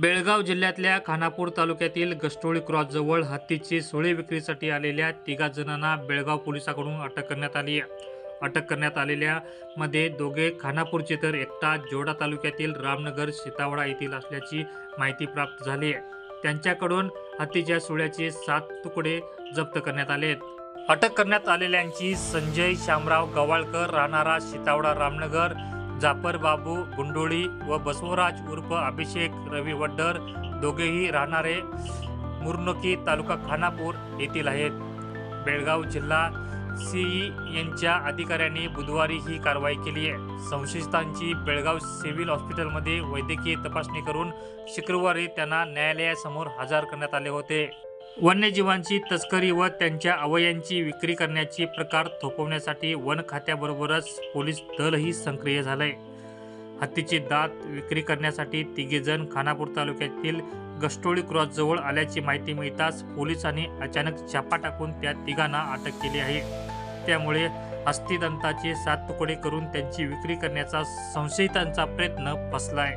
बेळगाव जिल्ह्यातल्या खानापूर तालुक्यातील गस्टोळी क्रॉसजवळ हत्तीची सोळे विक्रीसाठी आलेल्या तिघा जणांना बेळगाव पोलिसांकडून अटक करण्यात आली आहे. अटक करण्यात आलेल्या मध्ये दोघे खानापूरचे तर एकटा जोडा तालुक्यातील रामनगर सीतावडा येथील असल्याची माहिती प्राप्त झाली आहे. त्यांच्याकडून हत्तीच्या सुळ्याचे सात तुकडे जप्त करण्यात आले आहेत. अटक करण्यात आलेल्यांची संजय शामराव गवाळकर राहणारा सीतावडा रामनगर जाफरबाबू गुंडोळी व बसवराज उर्फ अभिषेक रवी वड्डर दोघेही राहणारे मुरनोकी तालुका खानापूर येथील आहेत. बेळगाव जिल्हा सीई यांच्या अधिकाऱ्यांनी बुधवारी ही कारवाई केली आहे. संशयितांची बेळगाव सिव्हिल हॉस्पिटलमध्ये वैद्यकीय तपासणी करून शुक्रवारी त्यांना न्यायालयासमोर हजर करण्यात आले होते. वन्यजीवांची तस्करी व त्यांच्या अवयांची विक्री करण्याचे प्रकार थोपवण्यासाठी वन खात्याबरोबरच पोलीस दलही सक्रिय झालंय. हत्तीचे दात विक्री करण्यासाठी तिघेजण खानापूर तालुक्यातील गस्टोळी क्रॉस जवळ आल्याची माहिती मिळताच पोलिसांनी अचानक छापा टाकून त्या तिघांना अटक केली आहे. त्यामुळे हस्तिदंताचे सात तुकडे करून त्यांची विक्री करण्याचा संशयितांचा प्रयत्न फसलाय